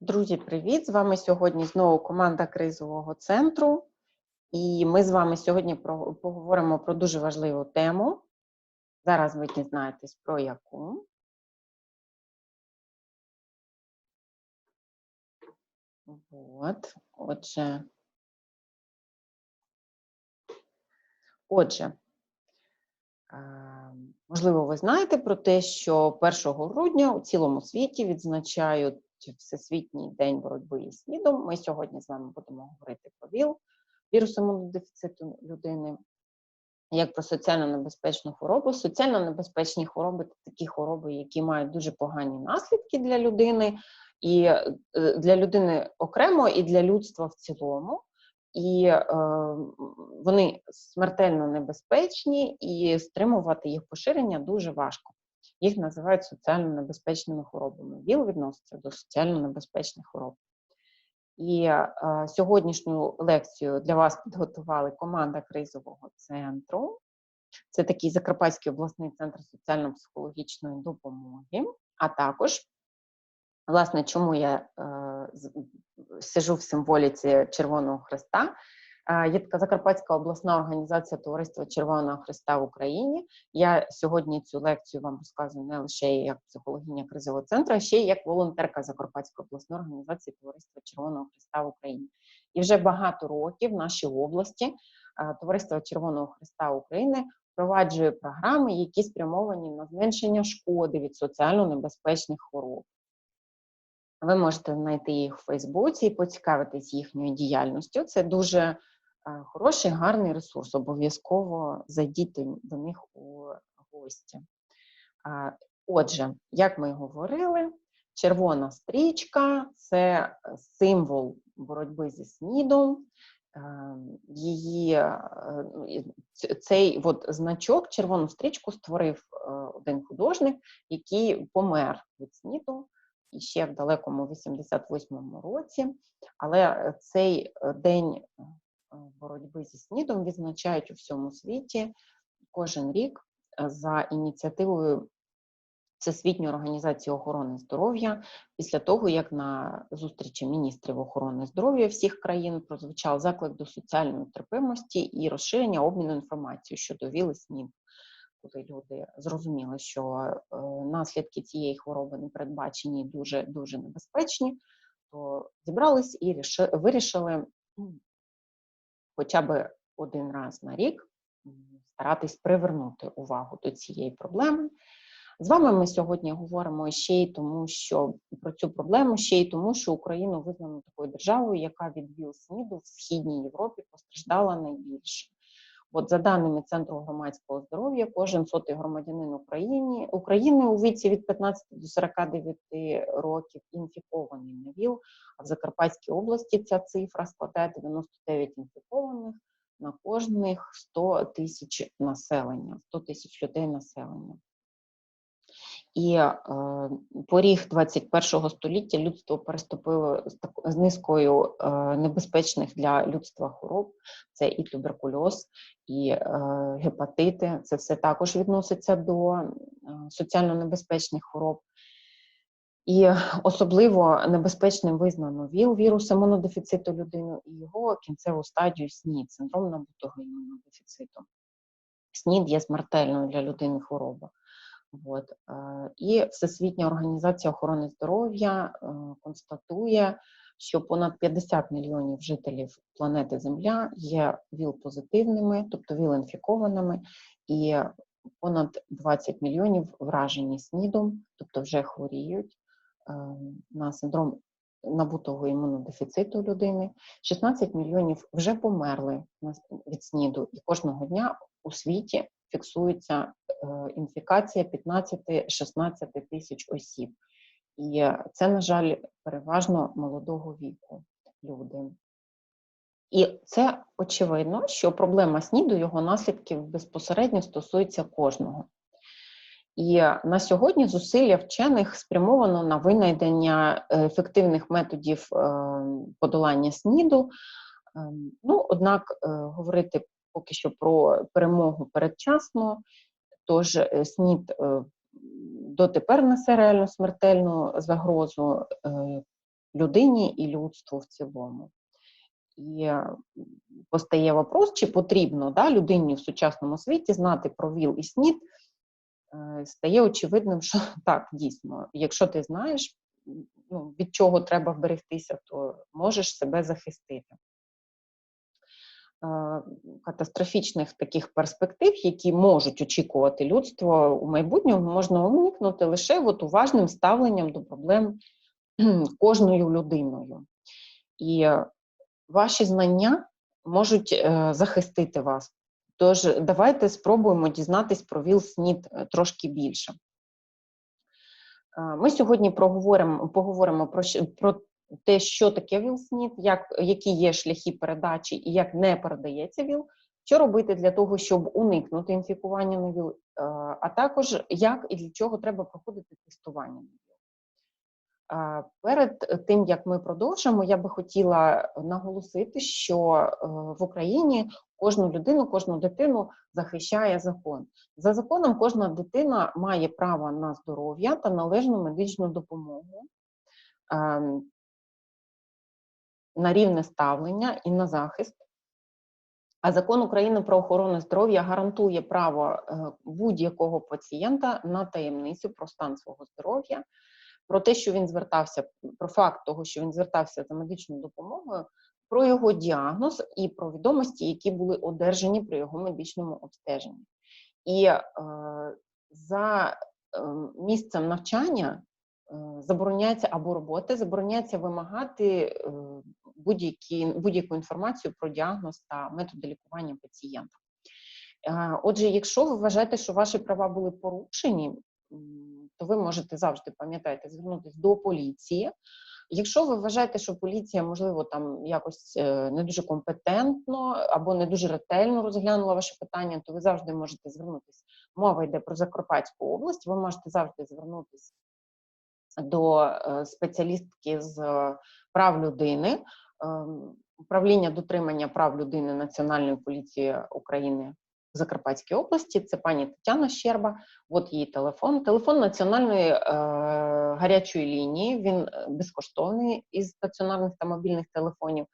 Друзі, привіт! З вами сьогодні знову команда кризового центру. І ми з вами сьогодні про- поговоримо про дуже важливу тему. Зараз ви дізнаєтесь про яку. От, отже. Отже, можливо, ви знаєте про те, що 1 грудня у цілому світі відзначають Всесвітній день боротьби із СНІДом. Ми сьогодні з вами будемо говорити про ВІЛ, вірус імунодефіциту людини, як про соціально небезпечну хворобу. Соціально небезпечні хвороби це такі хвороби, які мають дуже погані наслідки для людини, і е, для людини окремо, і для людства в цілому. І е, вони смертельно небезпечні, і стримувати їх поширення дуже важко. Їх називають соціально небезпечними хворобами. ВІЛ відноситься до соціально небезпечних хвороб. І е, сьогоднішню лекцію для вас підготували команда кризового центру. Це такий Закарпатський обласний центр соціально-психологічної допомоги, а також, власне, чому я е, сижу в символіці Червоного Христа. Є така Закарпатська обласна організація Товариства Червоного Христа в Україні. Я сьогодні цю лекцію вам розказую не лише як психологиня кризового центру, а ще й як волонтерка Закарпатської обласної організації Товариства Червоного Христа в Україні. І вже багато років в нашій області Товариство Червоного Христа України впроваджує програми, які спрямовані на зменшення шкоди від соціально небезпечних хвороб. Ви можете знайти їх у Фейсбуці і поцікавитись їхньою діяльністю. Це дуже хороший, гарний ресурс. Обов'язково зайдіть до, них у гості. Отже, як ми говорили, червона стрічка це символ боротьби зі СНІДом. Е, Її е, ну, цей от значок, червону стрічку створив е, один художник, який помер від СНІДу ще в далекому 88-му році. Але е, цей е, день е, боротьби зі СНІДом відзначають у всьому світі кожен рік е, за ініціативою Всесвітньої організації охорони здоров'я після того, як на зустрічі міністрів охорони здоров'я всіх країн прозвучав заклик до соціальної терпимості і розширення обміну інформацією щодо ВІЛ і СНІД коли люди зрозуміли, що е, наслідки цієї хвороби не передбачені дуже дуже небезпечні, то зібрались і вирішили хоча б один раз на рік старатись привернути увагу до цієї проблеми. З вами ми сьогодні говоримо ще й тому, що про цю проблему ще й тому, що Україну визнано такою державою, яка від БІЛ-СНІДу в східній Європі постраждала найбільше. От за даними Центру громадського здоров'я, кожен сотий громадянин України, України у віці від 15 до 49 років інфікований на ВІЛ, а в Закарпатській області ця цифра складає 99 інфікованих на кожних 100 тисяч населення, 100 тисяч людей населення. І е, поріг 21 століття людство переступило з, тако- з низкою е, небезпечних для людства хвороб. Це і туберкульоз, і е, гепатити. Це все також відноситься до е, соціально небезпечних хвороб. І особливо небезпечним визнано ВІЛ, вірус імунодефіциту людини, і його кінцеву стадію СНІД, синдром набутого імунодефіциту. СНІД є смертельною для людини хвороба. От. І Всесвітня організація охорони здоров'я констатує, що понад 50 мільйонів жителів планети Земля є ВІЛ-позитивними, тобто ВІЛ-інфікованими, і понад 20 мільйонів вражені СНІДом, тобто вже хворіють на синдром набутого імунодефіциту людини. 16 мільйонів вже померли від СНІДу, і кожного дня у світі фіксується е, інфікація 15-16 тисяч осіб. І це, на жаль, переважно молодого віку люди. І це очевидно, що проблема СНІДу, його наслідків безпосередньо стосується кожного. І на сьогодні зусилля вчених спрямовано на винайдення е, ефективних методів е, подолання СНІДу. Ем, Ну, однак говорити поки що про перемогу передчасно, тож е, СНІД е, дотепер несе реально смертельну загрозу. е, людині і людству в цілому. І постає вопрос, чи потрібно да, людині в сучасному світі знати про ВІЛ і СНІД, стає очевидним, що так, дійсно, якщо ти знаєш, ну, від чого треба вберегтися, то можеш себе захистити. Катастрофічних таких перспектив, які можуть очікувати людство у майбутньому, можна уникнути лише от уважним ставленням до проблем кожною людиною. І ваші знання можуть е, захистити вас. Тож давайте спробуємо дізнатись про ВІЛ-СНІД е, трошки більше. Ми сьогодні проговоримо, поговоримо про про те, що таке ВІЛ-СНІД, як, які є шляхи передачі і як не передається ВІЛ, що робити для того, щоб уникнути інфікування на ВІЛ, е, а також як і для чого треба проходити тестування на ВІЛ. Перед тим як ми продовжимо, я би хотіла наголосити, що е, в Україні кожну людину, кожну дитину захищає закон. За законом, кожна дитина має право на здоров'я та належну медичну допомогу. На рівне ставлення і на захист. А закон України про охорону здоров'я гарантує право е, будь-якого пацієнта на таємницю про стан свого здоров'я, про те, що він звертався, про факт того, що він звертався за медичною допомогою, про його діагноз і про відомості, які були одержані при його медичному обстеженні. І е, за е, місцем навчання забороняється або роботи, забороняється вимагати е, будь-яку інформацію про діагноз та методи лікування пацієнта. Е, отже, якщо ви вважаєте, що ваші права були порушені, то ви можете завжди пам'ятаєте звернутися до поліції. Якщо ви вважаєте, що поліція, можливо, там якось не дуже компетентно або не дуже ретельно розглянула ваше питання, то ви завжди можете звернутися. Мова йде про Закарпатську область, ви можете завжди звернутися до е, спеціалістки з прав людини, ем, управління дотримання прав людини Національної поліції України в Закарпатській області. Це пані Тетяна Щерба. От її телефон. Телефон національної е, гарячої лінії. Він е, безкоштовний із стаціонарних та мобільних телефонів.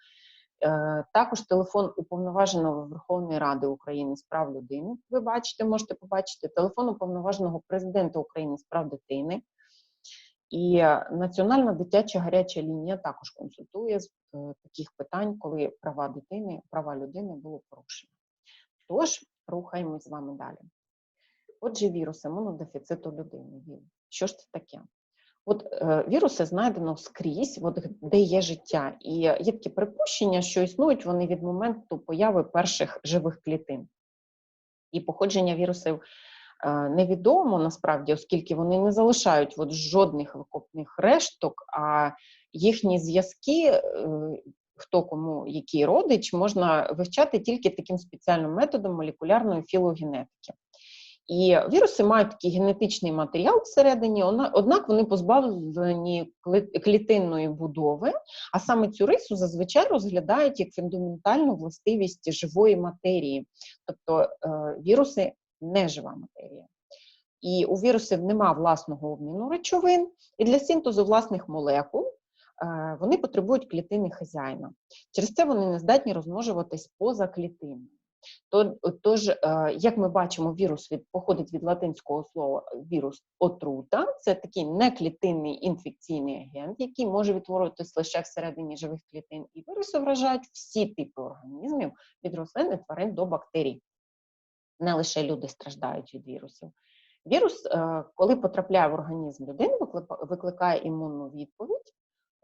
Е, також телефон уповноваженого Верховної Ради України з прав людини. Ви бачите, можете побачити телефон уповноваженого президента України з прав дитини. І Національна дитяча гаряча лінія також консультує з е, таких питань, коли права дитини, права людини було порушено. Тож, рухаємось з вами далі. Отже, вірус імунодефіциту людини. Що ж це таке? От е, віруси знайдено скрізь, от, де є життя, і є таке припущення, що існують вони від моменту появи перших живих клітин. І походження вірусів невідомо насправді, оскільки вони не залишають от жодних викопних решток, а їхні зв'язки, е, хто кому який родич, можна вивчати тільки таким спеціальним методом молекулярної філогенетики. І віруси мають такий генетичний матеріал всередині, однак вони позбавлені клітинної будови, а саме цю рису зазвичай розглядають як фундаментальну властивість живої матерії. Тобто е, віруси нежива матерія. І у вірусів нема власного обміну речовин, і для синтезу власних молекул е, вони потребують клітини хазяїна. Через це вони не здатні розмножуватись поза клітиною. Тож, е, як ми бачимо, вірус від, походить від латинського слова вірус отрута, це такий неклітинний інфекційний агент, який може відтворюватись лише всередині живих клітин. І віруси вражають всі типи організмів від рослин і тварин до бактерій не лише люди страждають від вірусів. Вірус, е, коли потрапляє в організм людини, викликає імунну відповідь,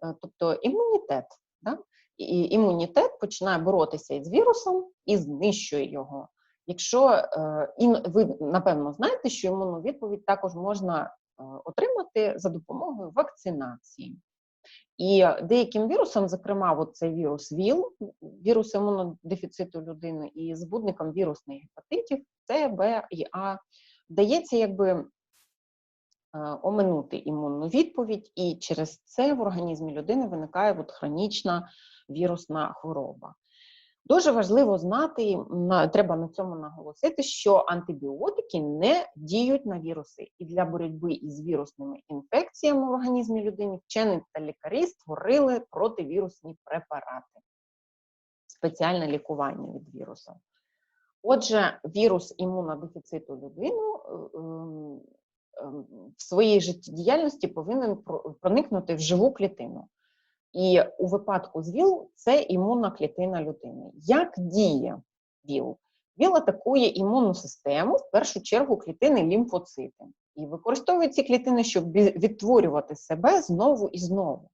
е, тобто імунітет. Да? І Імунітет починає боротися із вірусом і знищує його. Якщо е, і ви напевно знаєте, що імунну відповідь також можна отримати за допомогою вакцинації. І деяким вірусам, зокрема, от цей вірус ВІЛ, вірус імунодефіциту людини, і збудником вірусних гепатитів С, Б і А, вдається якби е, оминути імунну відповідь, і через це в організмі людини виникає от хронічна вірусна хвороба. Дуже важливо знати, треба на цьому наголосити, що антибіотики не діють на віруси. І для боротьби із вірусними інфекціями в організмі людини вчені та лікарі створили противірусні препарати, спеціальне лікування від вірусу. Отже, вірус імунодефіциту людини е, ем, ем, в своїй життєдіяльності повинен проникнути в живу клітину. І у випадку з ВІЛ це імунна клітина людини. Як діє ВІЛ? ВІЛ атакує імунну систему, в першу чергу клітини лімфоцити. І використовує ці клітини, щоб відтворювати себе знову і знову.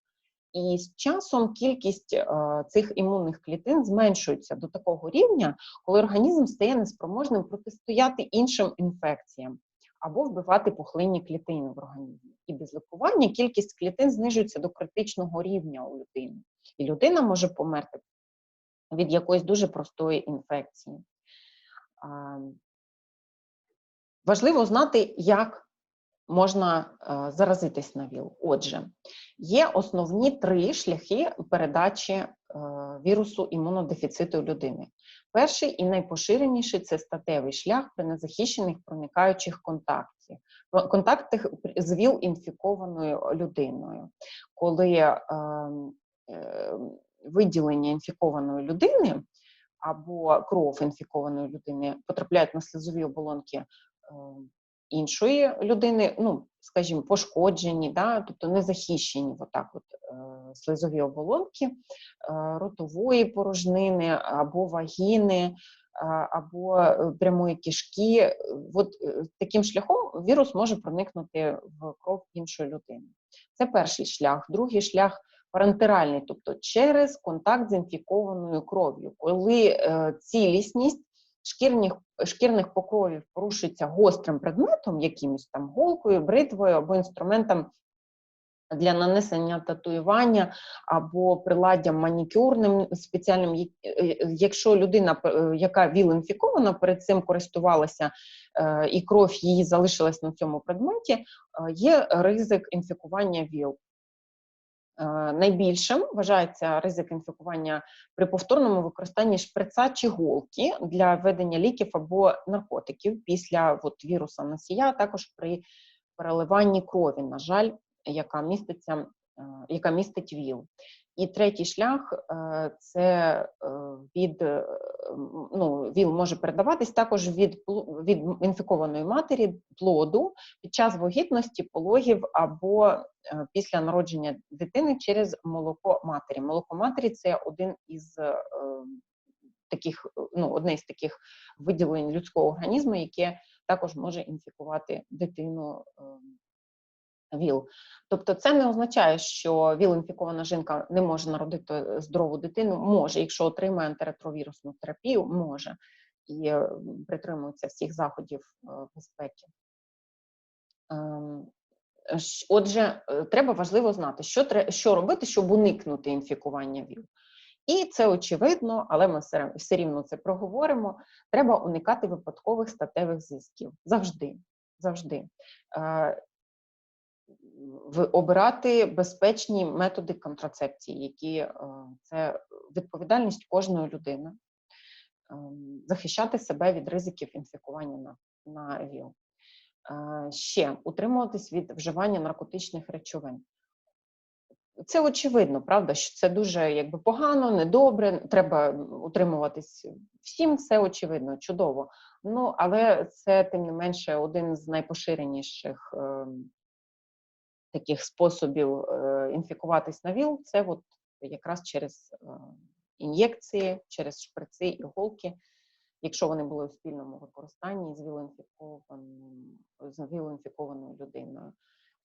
І з часом кількість е, цих імунних клітин зменшується до такого рівня, коли організм стає неспроможним протистояти іншим інфекціям або вбивати пухлинні клітини в організмі. І без лікування кількість клітин знижується до критичного рівня у людини. І людина може померти від якоїсь дуже простої інфекції. Важливо знати, як можна е, заразитись на ВІЛ. Отже, є основні три шляхи передачі е, вірусу імунодефіциту людини. Перший і найпоширеніший це статевий шлях при незахищених проникаючих контактів, контактах з ВІЛ інфікованою людиною, коли е, е, виділення інфікованої людини або кров інфікованої людини потрапляють на слизові оболонки е, іншої людини, ну, скажімо, пошкоджені, да, тобто не захищені отак от, е, слизові оболонки е, ротової порожнини або вагіни, або е, прямої кишки. От таким шляхом вірус може проникнути в кров іншої людини. Це перший шлях. Другий шлях парентеральний, тобто через контакт з інфікованою кров'ю, коли цілісність шкірних, шкірних покровів порушується гострим предметом, якимось там голкою, бритвою або інструментом для нанесення татуювання або приладдям манікюрним спеціальним, е, якщо людина, е, яка ВІЛ-інфікована, перед цим користувалася е, і кров її залишилась на цьому предметі, е, є ризик інфікування ВІЛ. Е, Найбільшим вважається ризик інфікування при повторному використанні шприца чи голки для введення ліків або наркотиків після от, віруса носія, також при переливанні крові, на жаль, яка міститься, е, яка містить ВІЛ. І третій шлях е, це е, від е, ну, ВІЛ може передаватись також від, від інфікованої матері плоду під час вагітності, пологів або після народження дитини через молоко матері. Молоко матері це один із таких, ну, одне з таких виділень людського організму, яке також може інфікувати дитину. Е, ВІЛ. Тобто це не означає, що ВІЛ-інфікована жінка не може народити здорову дитину. Може, якщо отримає антиретровірусну терапію, може і е, притримується всіх заходів е, безпеки. Ем, Отже, е, треба важливо знати, що, що робити, щоб уникнути інфікування ВІЛ. І це очевидно, але ми все рівно це проговоримо. Треба уникати випадкових статевих зв'язків. Завжди. Завжди. Е, обирати безпечні методи контрацепції, які е, це відповідальність кожної людини, ем, захищати себе від ризиків інфікування на, на ВІЛ. Е, Ще утримуватись від вживання наркотичних речовин. Це очевидно, правда, що це дуже якби погано, недобре. Треба утримуватись всім. Це очевидно, чудово. Ну але це тим не менше один з найпоширеніших ем, таких способів е, інфікуватись на ВІЛ, це от якраз через е, ін'єкції, через шприци, іголки, якщо вони були у спільному використанні з ВІЛ-інфікованим ВІЛ-інфікованою людиною.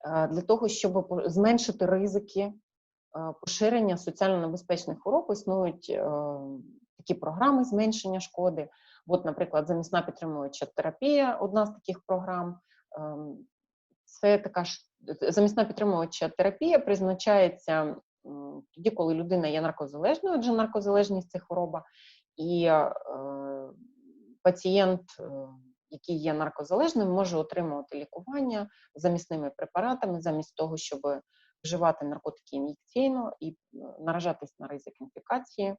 Е, Для того, щоб зменшити ризики поширення соціально небезпечних хвороб, існують такі програми зменшення шкоди. От, наприклад, замісна підтримуюча терапія одна з таких програм. Ем, Це така замісна підтримувача терапія призначається тоді, коли людина є наркозалежною, адже наркозалежність це хвороба, і е, пацієнт, е, який є наркозалежним, може отримувати лікування замісними препаратами, замість того, щоб вживати наркотики ін'єкційно і е, наражатись на ризик інфікації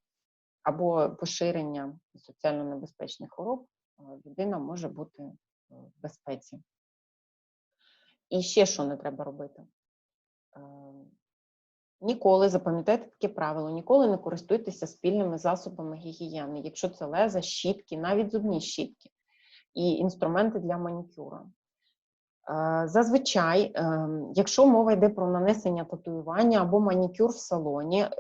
або поширення соціально небезпечних хвороб, е, людина може бути в безпеці. І ще що не треба робити? Е, Ніколи запам'ятайте таке правило: ніколи не користуйтеся спільними засобами гігієни, якщо це леза, щітки, навіть зубні щітки і інструменти для манікюра. Е, Зазвичай, ем, якщо мова йде про нанесення татуювання або манікюр в салоні, е,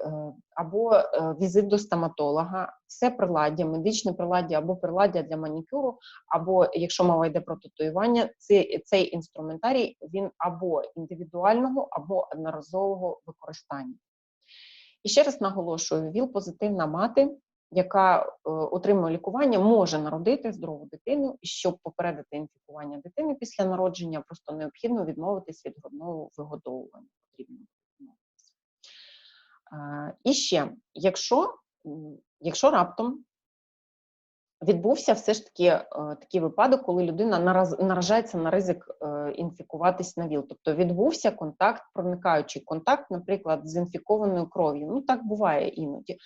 або е, візит до стоматолога, все приладдя, медичне приладдя або приладдя для манікюру, або якщо мова йде про татуювання, цей, цей інструментарій він або індивідуального, або одноразового використання. І ще раз наголошую: ВІЛ-позитивна мати, яка е, отримує лікування, може народити здорову дитину, і щоб попередити інфікування дитини після народження, просто необхідно відмовитись від грудного вигодовування. Потрібно. Е, І ще, якщо, якщо раптом відбувся все ж таки е, такий випадок, коли людина наражається на ризик інфікуватись на ВІЛ, тобто відбувся контакт, проникаючий контакт, наприклад, з інфікованою кров'ю. Ну так буває іноді.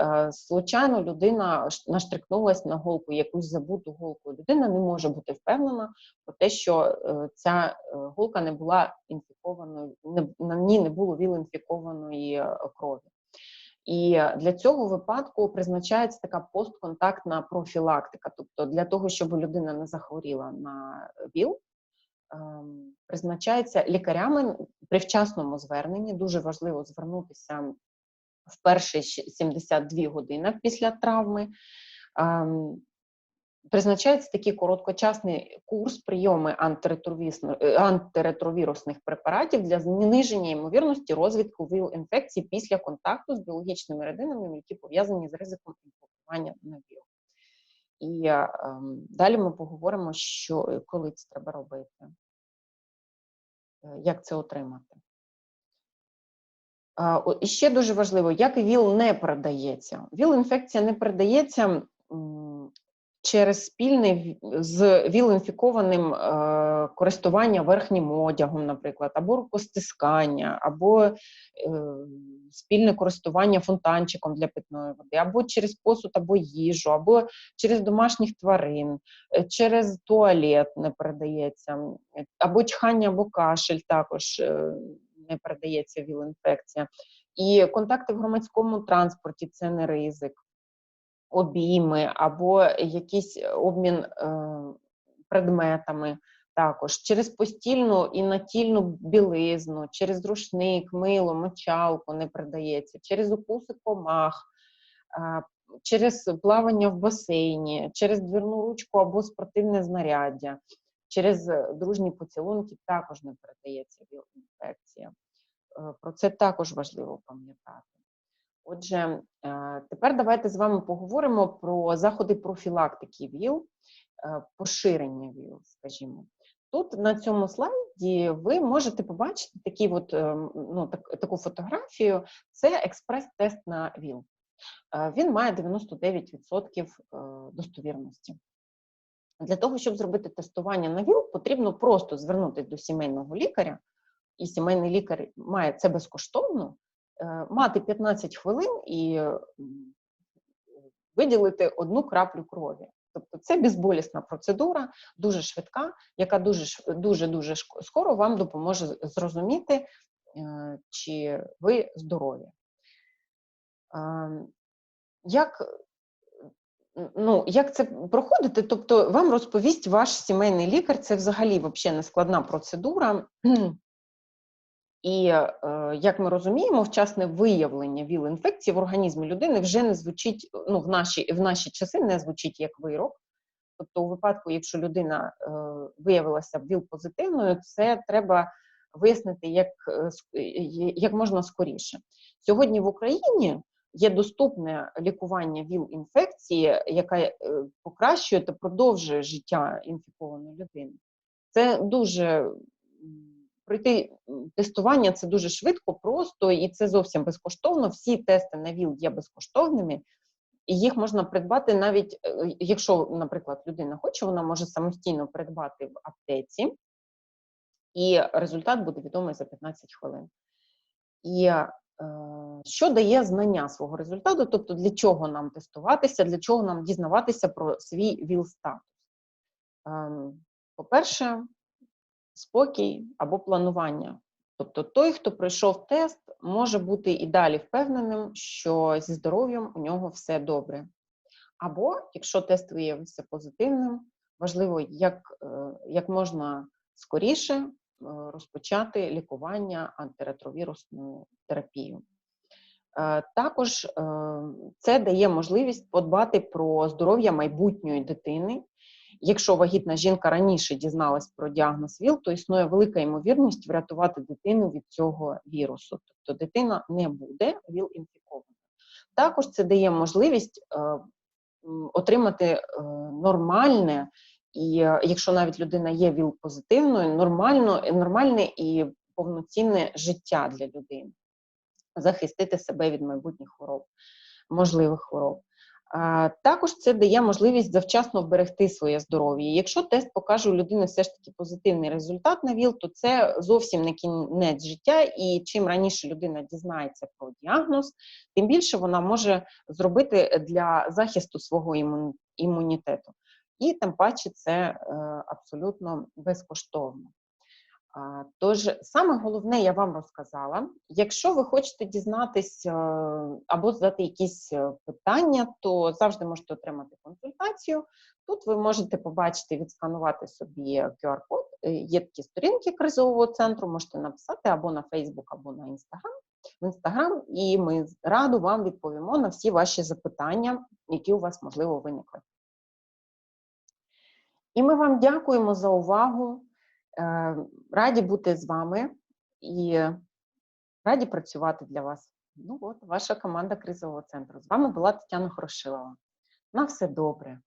Е, Случайно людина ш- наштрикнулась на голку, якусь забуту голку. Людина не може бути впевнена про те, що е, ця е, голка не була інфікованою, на ній не було ВІЛ-інфікованої е, крові. І для цього випадку призначається така постконтактна профілактика. Тобто для того, щоб людина не захворіла на ВІЛ, ем, призначається лікарями при вчасному зверненні. Дуже важливо звернутися в перші щ- 72 години після травми. Ем, Призначається такий короткочасний курс прийоми е, антиретровірусних препаратів для зниження ймовірності розвитку ВІЛ-інфекцій після контакту з біологічними рідинами, які пов'язані з ризиком інфікування на ВІЛ. І е, далі ми поговоримо, що коли це треба робити, е, як це отримати. І ще дуже важливо, як ВІЛ не передається. ВІЛ-інфекція не передається через спільне з ВІЛ-інфікованим е, користування верхнім одягом, наприклад, або рукостискання, або е, спільне користування фонтанчиком для питної води, або через посуд, або їжу, або через домашніх тварин, е, через туалет не передається, або чхання, або кашель також не передається ВІЛ-інфекція. І контакти в громадському транспорті це не ризик, обійми або якийсь обмін е, предметами. Також через постільну і натільну білизну, через рушник, мило, мочалку не передається, через укуси комах, а, через плавання в басейні, через двірну ручку або спортивне знаряддя, через е, дружні поцілунки також не передається ВІЛ-інфекція. Е, Про це також важливо пам'ятати. Отже, тепер давайте з вами поговоримо про заходи профілактики ВІЛ, е, поширення ВІЛ, скажімо. Тут на цьому слайді ви можете побачити такі от, е, ну, так, таку фотографію. Це експрес-тест на ВІЛ. Е, Він має 99% е, достовірності. Для того, щоб зробити тестування на ВІЛ, потрібно просто звернутися до сімейного лікаря, і сімейний лікар має це безкоштовно, е, мати 15 хвилин і виділити одну краплю крові. Тобто це безболісна процедура, дуже швидка, яка дуже дуже скоро вам допоможе зрозуміти, е, чи ви здорові. Ем, Як, ну, як це проходити? Тобто вам розповість ваш сімейний лікар, це взагалі вообще не складна процедура. І е, як ми розуміємо, вчасне виявлення ВІЛ-інфекції в організмі людини вже не звучить ну, в наші, в наші часи не звучить як вирок. Тобто, у випадку, якщо людина е, виявилася ВІЛ-позитивною, це треба вияснити як, е, як можна скоріше. Сьогодні в Україні є доступне лікування ВІЛ-інфекції, яка е, покращує та продовжує життя інфікованої людини. Це дуже пройти тестування це дуже швидко, просто і це зовсім безкоштовно. Всі тести на ВІЛ є безкоштовними, і їх можна придбати навіть, е, якщо, наприклад, людина хоче, вона може самостійно придбати в аптеці, і результат буде відомий за 15 хвилин. І Що дає знання свого результату? Тобто, для чого нам тестуватися, для чого нам дізнаватися про свій ВІЛ-статус? Ем, По-перше, спокій або планування. Тобто той, хто пройшов тест, може бути і далі впевненим, що зі здоров'ям у нього все добре. Або, якщо тест виявився позитивним, важливо як, е, як можна скоріше е, розпочати лікування антиретровірусною терапією. Е, Також е, це дає можливість подбати про здоров'я майбутньої дитини. Якщо вагітна жінка раніше дізналась про діагноз ВІЛ, то існує велика ймовірність врятувати дитину від цього вірусу. Тобто дитина не буде ВІЛ-інфікованою. Також це дає можливість е, отримати е, нормальне, і е, якщо навіть людина є ВІЛ-позитивною, нормально, нормальне і повноцінне життя для людини, захистити себе від майбутніх хвороб, можливих хвороб. А, Також це дає можливість завчасно вберегти своє здоров'я. Якщо тест покаже у людини все ж таки позитивний результат на ВІЛ, то це зовсім не кінець життя, і чим раніше людина дізнається про діагноз, тим більше вона може зробити для захисту свого імунітету. І тим паче це абсолютно безкоштовно. Тож, саме головне я вам розказала. Якщо ви хочете дізнатись е, або задати якісь е, питання, то завжди можете отримати консультацію. Тут ви можете побачити, відсканувати собі QR-код. Е, Є такі сторінки кризового центру, можете написати або на Facebook, або на Instagram. В Instagram, і ми радо вам відповімо на всі ваші запитання, які у вас можливо виникли. І ми вам дякуємо за увагу. Е, Раді бути з вами і раді працювати для вас. Ну от, ваша команда кризового центру. З вами була Тетяна Хорошилова. На все добре.